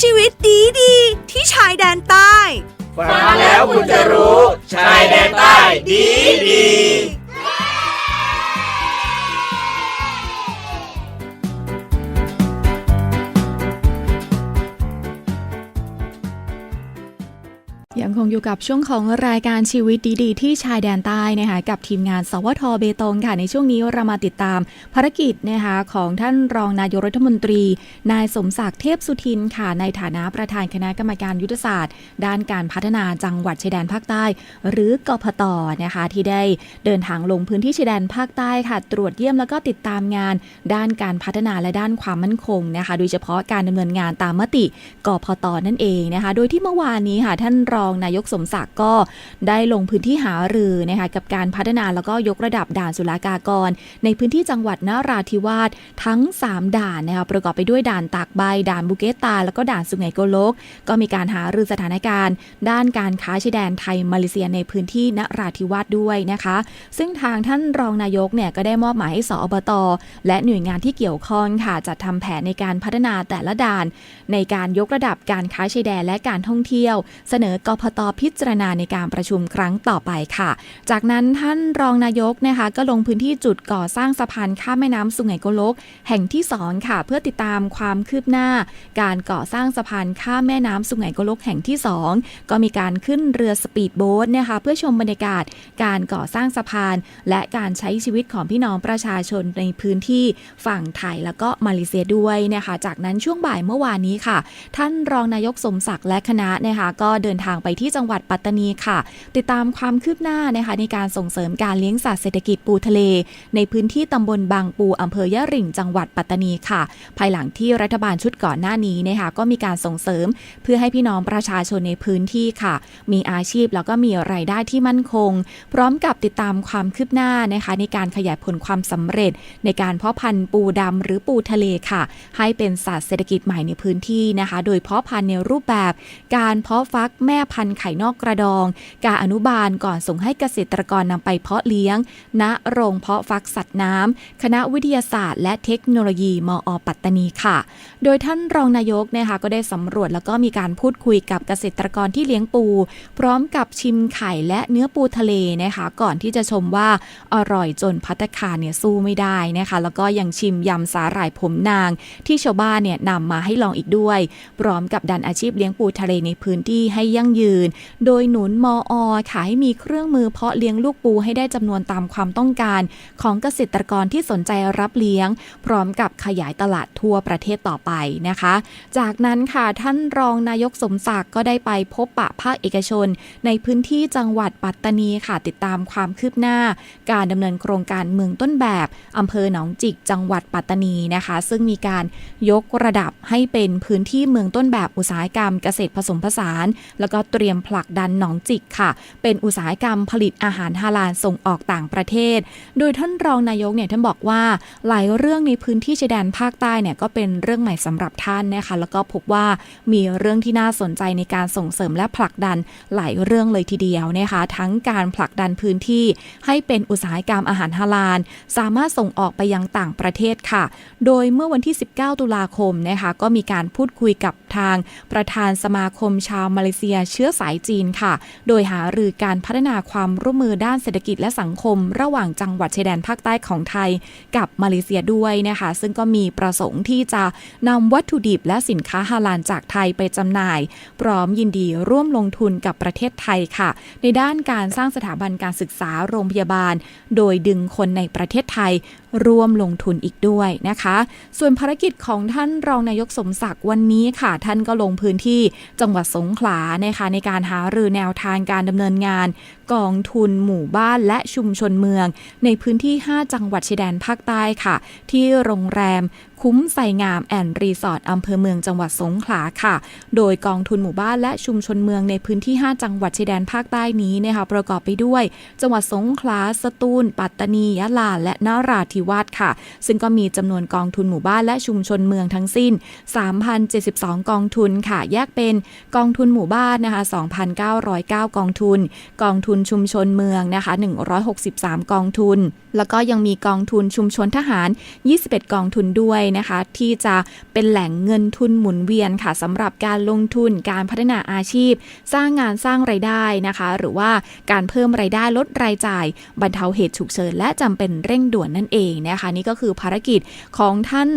ชีวิตดีดีที่ชายแดนใต้ ฟังแล้วคุณจะรู้ ชายแดนใต้ดีดี ยังคงอยู่กับช่วงของรายการชีวิตดีๆ ที่ชายแดนใต้นะคะกับทีมงาน สวทเบตงค่ะในช่วงนี้เรามาติดตามภารกิจนะคะของท่านรองนายกรัฐมนตรี นายสมศักดิ์เทพสุทินค่ะในฐานะประธานคณะกรรมการยุทธศาสตร์ ด้านการพัฒนาจังหวัดชายแดนภาคใต้ หรือกพตนะคะที่ได้เดินทางลงพื้นที่ชายแดนภาคใต้ค่ะ ตรวจเยี่ยมแล้วก็ติดตามงาน ด้านการพัฒนาและด้านความมั่นคงนะคะโดยเฉพาะการดำเนินงานตามมติกพตนั่นเองนะคะโดยที่เมื่อวานนี้ค่ะท่านรองนายกสมศักดิ์ก็ได้ลงพื้นที่หารือนะคะกับการพัฒนาแล้วก็ยกระดับด่านสุลากากร ในพื้นที่จังหวัดนราธิวาสทั้ง 3 ด่านนะคะประกอบไปด้วยด่านตากใบ ด่านบุเกตา แล้วก็ด่านสุไหงโกลก ก็มีการหารือสถานการณ์ ด้านการค้าชายแดนไทยมาเลเซียในพื้นที่นราธิวาสด้วยนะคะ ซึ่งทางท่านรองนายกเนี่ยก็ได้มอบหมายให้สอบต และหน่วยงานที่เกี่ยวข้องค่ะจัดทำแผนในการพัฒนาแต่ละด่าน ในการยกระดับการค้าชายแดนและการท่องเที่ยว เสนอกพตพิจารณาในการประชุมครั้งต่อไปค่ะ จากนั้นท่านรองนายกนะคะก็ลงพื้นที่จุดก่อสร้างสะพานข้ามแม่น้ำสุไหงโกลก แห่งที่สองค่ะ เพื่อติดตามความคืบหน้า การก่อสร้างสะพานข้ามแม่น้ำสุไหงโกลกแห่งที่สองก็มีการขึ้นเรือสปีดโบ๊ทนะคะเพื่อชมบรรยากาศ การก่อสร้างสะพาน และการใช้ชีวิตของพี่น้องประชาชนในพื้นที่ฝั่งไทยแล้วก็มาเลเซียด้วยนะคะ จากนั้นช่วงบ่ายเมื่อวานนี้ค่ะ ท่านรองนายกสมศักดิ์และคณะนะคะก็เดินทางไปที่จังหวัดปัตตานีค่ะ ติดตามความคืบหน้านะคะในการส่งเสริมการเลี้ยงสัตว์เศรษฐกิจปูทะเล ในพื้นที่ตำบลบางปูอำเภอยะริ่งจังหวัดปัตตานีค่ะ ภายหลังที่รัฐบาลชุดก่อนหน้านี้นะคะก็มีการส่งเสริม เพื่อให้พี่น้องประชาชนในพื้นที่ค่ะ มีอาชีพแล้วก็มีรายได้ที่มั่นคง พร้อมกับติดตามความคืบหน้านะคะในการขยายผลความสำเร็จ ในการเพาะพันธุ์ปูดำหรือปูทะเลค่ะ ให้เป็นสัตว์เศรษฐกิจใหม่ในพื้นที่นะคะ โดยเพาะพันธุ์ในรูปแบบ การเพาะฟักแม่พันธุ์ไข่นอกกระดอง การอนุบาลก่อนส่งให้เกษตรกรนำไปเพาะเลี้ยง ณโรงเพาะฟักสัตว์น้ำ คณะวิทยาศาสตร์ และเทคโนโลยีมอปัตตานีค่ะ โดยท่านรองนายกนะคะก็ได้สำรวจแล้วก็มีการพูดคุยกับเกษตรกรที่เลี้ยงปู พร้อมกับชิมไข่และเนื้อปูทะเลนะคะก่อนที่จะชมว่าอร่อยจนพัตตาคาเนี่ยสู้ไม่ได้นะคะแล้วก็ยังชิมยำสาหร่ายผมนาง ที่ชาวบ้านเนี่ยนำมาให้ลองอีกด้วย พร้อมกับดันอาชีพเลี้ยงปูทะเลในพื้นที่ให้ยั่งยืนโดยหนุนมออขายมีเครื่องมือเพาะเลี้ยงลูกปูให้ได้จำนวนตามความต้องการ ของเกษตรกรที่สนใจรับเลี้ยง พร้อมกับขยายตลาดทั่วประเทศต่อไปนะคะ จากนั้นค่ะท่านรองนายกสมศักดิ์ก็ได้ไปพบปะภาคเอกชน ในพื้นที่จังหวัดปัตตานีค่ะติดตามความคืบหน้า การดำเนินโครงการเมืองต้นแบบอำเภอหนองจิกจังหวัดปัตตานีนะคะ ซึ่งมีการยกระดับให้เป็นพื้นที่เมืองต้นแบบอุตสาหกรรมเกษตรผสมผสาน แล้วก็เตรียมผลักดันหนองจิกค่ะ เป็นอุตสาหกรรมผลิตอาหารฮาลาลส่งออกต่างประเทศ โดยท่านรองนายกเนี่ยท่านบอกว่าหลายเรื่องในพื้นที่ชายแดนภาคใต้เนี่ยก็เป็นเรื่องใหม่สำหรับท่านนะคะแล้วก็พบว่ามีเรื่องที่น่าสนใจในการส่งเสริมและผลักดันหลายเรื่องเลยทีเดียวนะคะทั้งการผลักดันพื้นที่ให้เป็นอุตสาหกรรมอาหารฮาลาลสามารถส่งออกไปยังต่างประเทศค่ะ โดยเมื่อวันที่ 19 ตุลาคมนะคะก็มีการพูดคุยกับทางประธานสมาคมชาวมาเลเซียเชื้อสายจีนค่ะ โดยหารือการพัฒนาความร่วมมือด้านเศรษฐกิจและสังคม ระหว่างจังหวัดชายแดนภาคใต้ของไทย กับมาเลเซียด้วยนะคะ ซึ่งก็มีประสงค์ที่จะนำวัตถุดิบและสินค้าฮาลาลจากไทยไปจำหน่าย พร้อมยินดีร่วมลงทุนกับประเทศไทยค่ะ ในด้านการสร้างสถาบันการศึกษาโรงพยาบาล โดยดึงคนในประเทศไทย ร่วมลงทุนอีกด้วยนะคะ ส่วนภารกิจของท่านรองนายกสมศักดิ์วันนี้ค่ะ ท่านก็ลงพื้นที่จังหวัดสงขลานะคะในการหารือแนวทางการดำเนินงาน กองทุนหมู่บ้านและชุมชนเมือง ในพื้นที่ 5 จังหวัดชายแดนภาคใต้ค่ะ ที่โรงแรมคุ้มไสงามแอนด์รีสอร์ทอำเภอเมืองจังหวัดสงขลาค่ะ โดยกองทุนหมู่บ้านและชุมชนเมืองในพื้นที่ 5 จังหวัดชายแดนภาคใต้นี้นะคะประกอบไปด้วย จังหวัดสงขลา สตูล ปัตตานี ยะลา และนราธิธิวาสค่ะ ซึ่งก็มีจำนวนกองทุนหมู่บ้านและชุมชนเมืองทั้งสิ้น 3,072 กองทุนค่ะ แยกเป็นกองทุนหมู่บ้านนะคะ 2,909 กองทุน กองทุนชุมชนเมืองนะคะ 163 กองทุน แล้วก็ยังมีกองทุนชุมชนทหาร 21 กองทุนด้วยนะคะ ที่จะเป็นแหล่งเงินทุนหมุนเวียนค่ะสำหรับการลงทุนการพัฒนาอาชีพ สร้างงานสร้างไรายได้นะคะ หรือว่าการเพิ่มไรายได้ลดรายจ่าย บรรเทาเหตุฉุกเฉินและจำเป็นเร่งด่วนนั่นเองนะคะ นี่ก็คือภารกิจของท่าน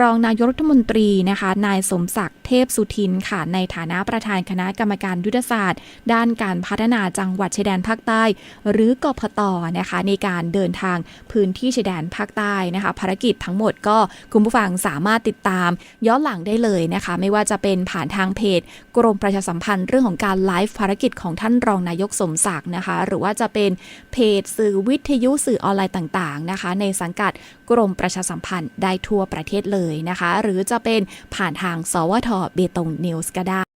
รองนายกรัฐมนตรีนะคะ นายสมศักดิ์ พสุทินค่ะ ในฐานะประธานคณะกรรมการยุทธศาสตร์ ด้านการพัฒนาจังหวัดชายแดนภาคใต้ หรือกพตนะคะในการเดินทางพื้นที่ชายแดนภาคใต้นะคะ ภารกิจทั้งหมดก็คุณผู้ฟังสามารถติดตาม ย้อนหลังได้เลยนะคะ ไม่ว่าจะเป็นผ่านทางเพจ กรมประชาสัมพันธ์เรื่องของการไลฟ์ภารกิจของท่านรองนายกสมศักดิ์นะคะ หรือว่าจะเป็นเพจสื่อวิทยุสื่อออนไลน์ต่างๆนะคะ ในสังกัดกรมประชาสัมพันธ์ได้ทั่วประเทศเลยนะคะ หรือจะเป็นผ่านทาง สวทเบตงนิวส์ก็ได้